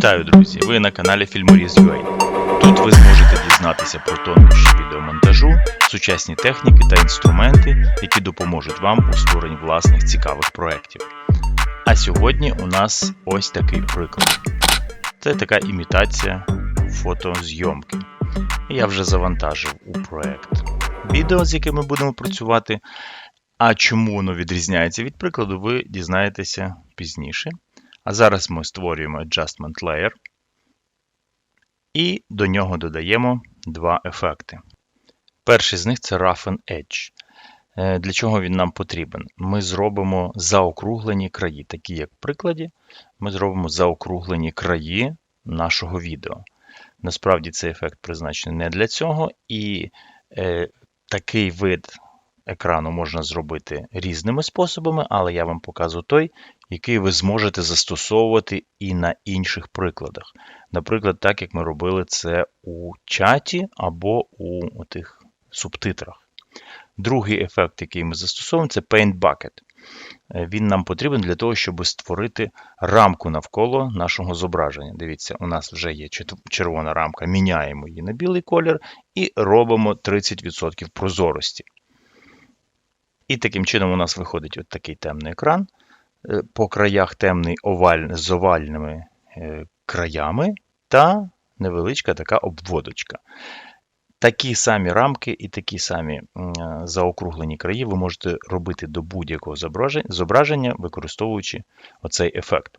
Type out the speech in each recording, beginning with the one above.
Вітаю, друзі! Ви на каналі Фільморіз.ua. Тут ви зможете дізнатися про тонкощі відеомонтажу, сучасні техніки та інструменти, які допоможуть вам у створенні власних цікавих проєктів. А сьогодні у нас ось такий приклад. Це така імітація фотозйомки. Я вже завантажив у проєкт відео, з яким ми будемо працювати. А чому воно відрізняється від прикладу, ви дізнаєтеся пізніше. А зараз ми створюємо Adjustment Layer і до нього додаємо два ефекти. Перший з них це Rough and Edge. Е, Для чого він нам потрібен? Ми зробимо заокруглені краї, такі як в прикладі, ми зробимо заокруглені краї нашого відео. Насправді цей ефект призначений не для цього, і е, такий вид екрану можна зробити різними способами, але я вам показую той, який ви зможете застосовувати і на інших прикладах. Наприклад, так як ми робили це у чаті або у тих субтитрах. Другий ефект, який ми застосовуємо, це Paint Bucket. Е, Він нам потрібен для того, щоб створити рамку навколо нашого зображення. Дивіться, у нас вже є червона рамка, міняємо її на білий колір і робимо 30% прозорості. І таким чином у нас виходить от такий темний екран. Е, По краях темний оваль з овальними е, краями та невеличка така обводочка. Такі самі рамки і такі самі е, заокруглені краї ви можете робити до будь-якого зображення, використовуючи оцей ефект.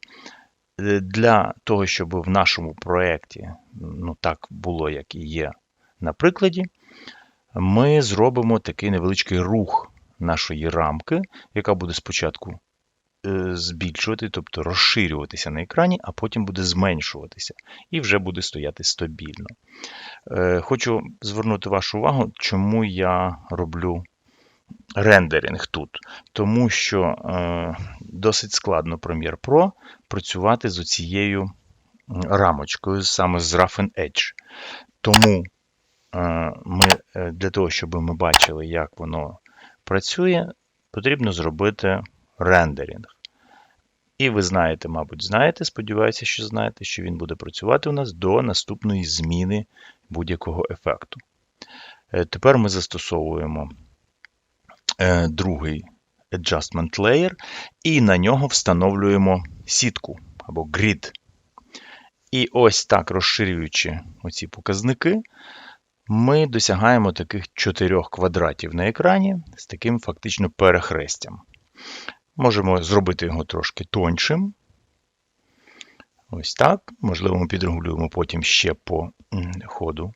Для того, щоб в нашому проєкті ну, так було, як і є на прикладі, ми зробимо такий невеличкий рух нашої рамки, яка буде спочатку е, збільшувати, тобто розширюватися на екрані, а потім буде зменшуватися і вже буде стояти стабільно. Е, Хочу звернути вашу увагу, чому я роблю рендеринг тут. Тому що е, досить складно Premiere Pro працювати з оцією рамочкою, саме з Rough Edge. Тому ми, для того, щоб ми бачили, як воно працює, потрібно зробити рендеринг. І ви знаєте, мабуть, знаєте, сподіваюся, що знаєте, що він буде працювати у нас до наступної зміни будь-якого ефекту. Е, Тепер ми застосовуємо е, другий Adjustment Layer і на нього встановлюємо сітку або grid. І ось так, розширюючи оці показники, ми досягаємо таких чотирьох квадратів на екрані з таким фактично перехрестям. Можемо зробити його трошки тоншим. Ось так. Можливо, ми підрегулюємо потім ще по ходу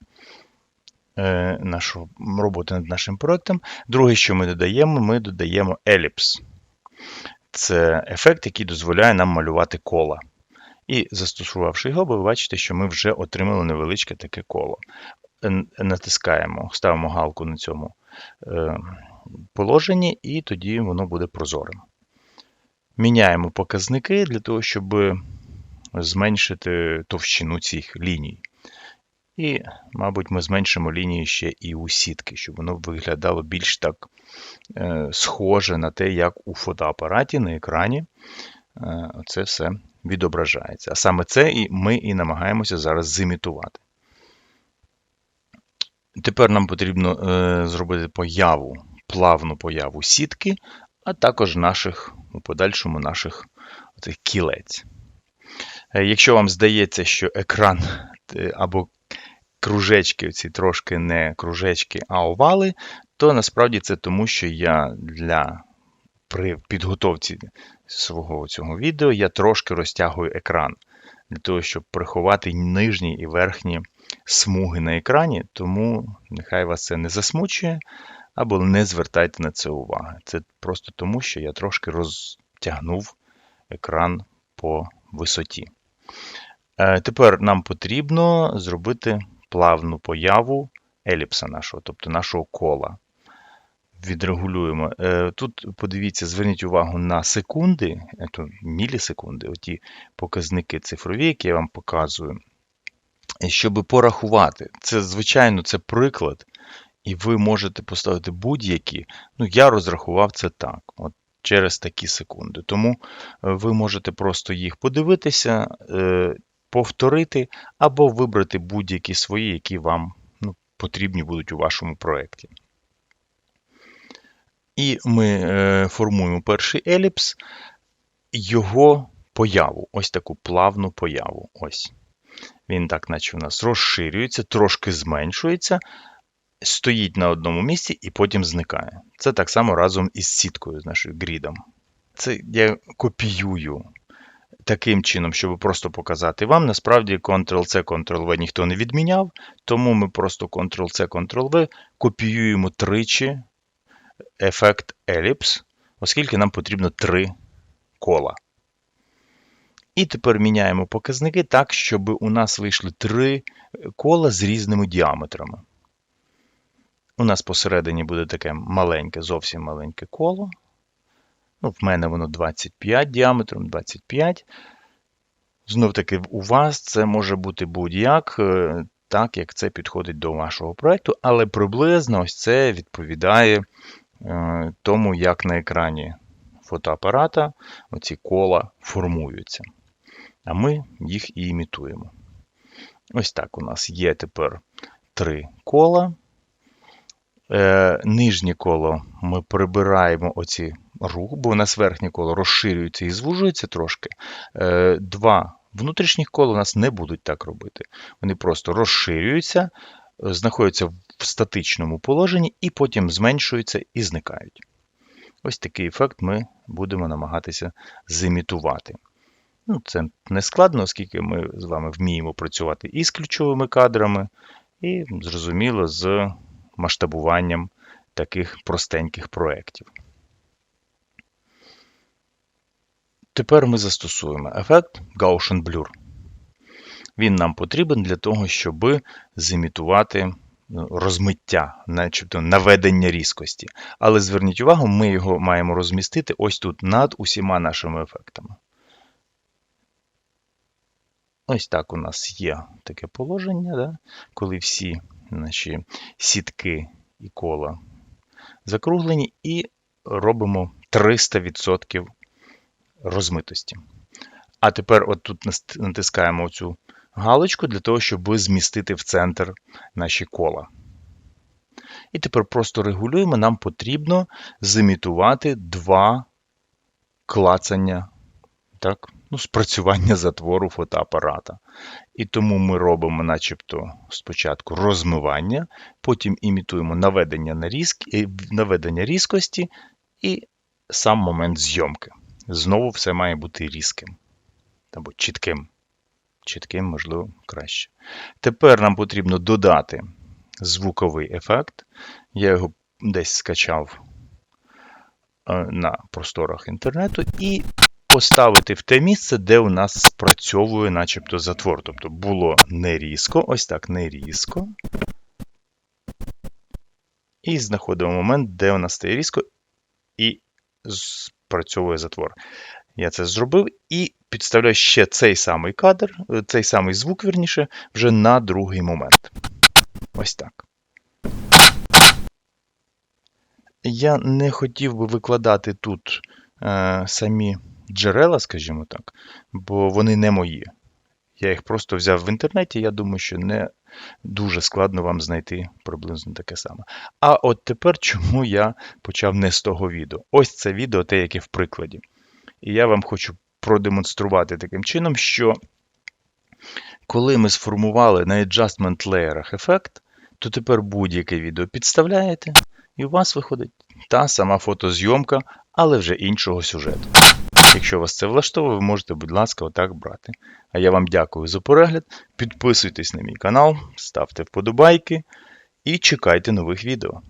е, нашу роботи над нашим проектом. Друге, що ми додаємо, ми додаємо еліпс. Це ефект, який дозволяє нам малювати кола. І застосувавши його, ви бачите, що ми вже отримали невеличке таке коло. Натискаємо, ставимо галку на цьому е, положенні, і тоді воно буде прозорим. Міняємо показники для того, щоб зменшити товщину цих ліній. І, мабуть, ми зменшимо лінії ще і у сітки, щоб воно виглядало більш так е, схоже на те, як у фотоапараті на екрані е, це все відображається. А саме це ми і намагаємося зараз зімітувати. Тепер нам потрібно е, зробити появу, плавну появу сітки, а також наших, у подальшому наших оцих кілець. Е, Якщо вам здається, що екран е, або кружечки, ці трошки не кружечки, а овали, то насправді це тому, що я для при підготовці свого цього відео я трошки розтягую екран для того, щоб приховати нижні і верхні смуги на екрані, тому нехай вас це не засмучує, або не звертайте на це уваги. Це просто тому, що я трошки розтягнув екран по висоті. Е, Тепер нам потрібно зробити плавну появу еліпса нашого, тобто нашого кола. Відрегулюємо. Е, Тут подивіться, зверніть увагу на секунди, е, то мілісекунди, оті показники цифрові, які я вам показую, щоб порахувати. Це, звичайно, це приклад, і ви можете поставити будь-які. Ну, я розрахував це так. От через такі секунди. Тому е, ви можете просто їх подивитися, повторити або вибрати будь-які свої, які вам ну, потрібні будуть у вашому проєкті. І ми е, формуємо перший еліпс, його появу, ось таку плавну появу. Ось. Він так, наче у нас розширюється, трошки зменшується, стоїть на одному місці і потім зникає. Це так само разом із сіткою, з нашим грідом. Це я копіюю таким чином, щоб просто показати вам. Насправді Ctrl-C, Ctrl-V ніхто не відміняв, тому ми просто Ctrl-C, Ctrl-V копіюємо тричі ефект еліпс, оскільки нам потрібно три кола. І тепер міняємо показники так, щоб у нас вийшли три кола з різними діаметрами. У нас посередині буде таке маленьке, зовсім маленьке коло. Ну, В мене воно 25 діаметром, 25. Знов таки, у вас це може бути будь-як, е, так як це підходить до вашого проєкту, але приблизно ось це відповідає тому, як на екрані фотоапарата оці кола формуються. А ми їх і імітуємо. Ось так у нас є тепер три кола. Е, Нижнє коло ми прибираємо оці рух, бо у нас верхнє коло розширюється і звужується трошки. Е, Два внутрішніх кола у нас не будуть так робити. Вони просто розширюються, знаходяться в статичному положенні і потім зменшуються і зникають. Ось такий ефект ми будемо намагатися зімітувати. Ну, Це не складно, оскільки ми з вами вміємо працювати і з ключовими кадрами, і, зрозуміло, з масштабуванням таких простеньких проєктів. Тепер ми застосуємо ефект Gaussian Blur. Він нам потрібен для того, щоб зімітувати ну, розмиття, начебто наведення різкості. Але зверніть увагу, ми його маємо розмістити ось тут над усіма нашими ефектами. Ось так у нас є таке положення, да? коли всі наші сітки і кола закруглені, і робимо 300% розмитості. А тепер от тут натискаємо цю галочку для того, щоб змістити в центр наші кола. І тепер просто регулюємо, нам потрібно зімітувати два клацання так, ну, спрацювання затвору фотоапарата. І тому ми робимо начебто спочатку розмивання, потім імітуємо наведення на різк, наведення різкості і сам момент зйомки. Знову все має бути різким або чітким. Чітким, можливо, краще. Тепер нам потрібно додати звуковий ефект. Я його десь скачав е, на просторах інтернету і поставити в те місце, де у нас спрацьовує начебто затвор. Тобто було не різко, ось так не різко. І знаходимо момент, де у нас стає різко, і спрацьовує затвор. Я це зробив і підставляю ще цей самий кадр, цей самий звук, верніше, вже на другий момент. Ось так. Я не хотів би викладати тут е, самі джерела, скажімо так, бо вони не мої. Я їх просто взяв в інтернеті, я думаю, що не дуже складно вам знайти приблизно таке саме. А от тепер чому я почав не з того відео? Ось це відео, те, яке в прикладі. І я вам хочу продемонструвати таким чином, що коли ми сформували на Adjustment Layer ефект, то тепер будь-яке відео підставляєте, і у вас виходить та сама фотозйомка, але вже іншого сюжету. Якщо вас це влаштовує, ви можете, будь ласка, отак брати. А я вам дякую за перегляд. Підписуйтесь на мій канал, ставте вподобайки і чекайте нових відео.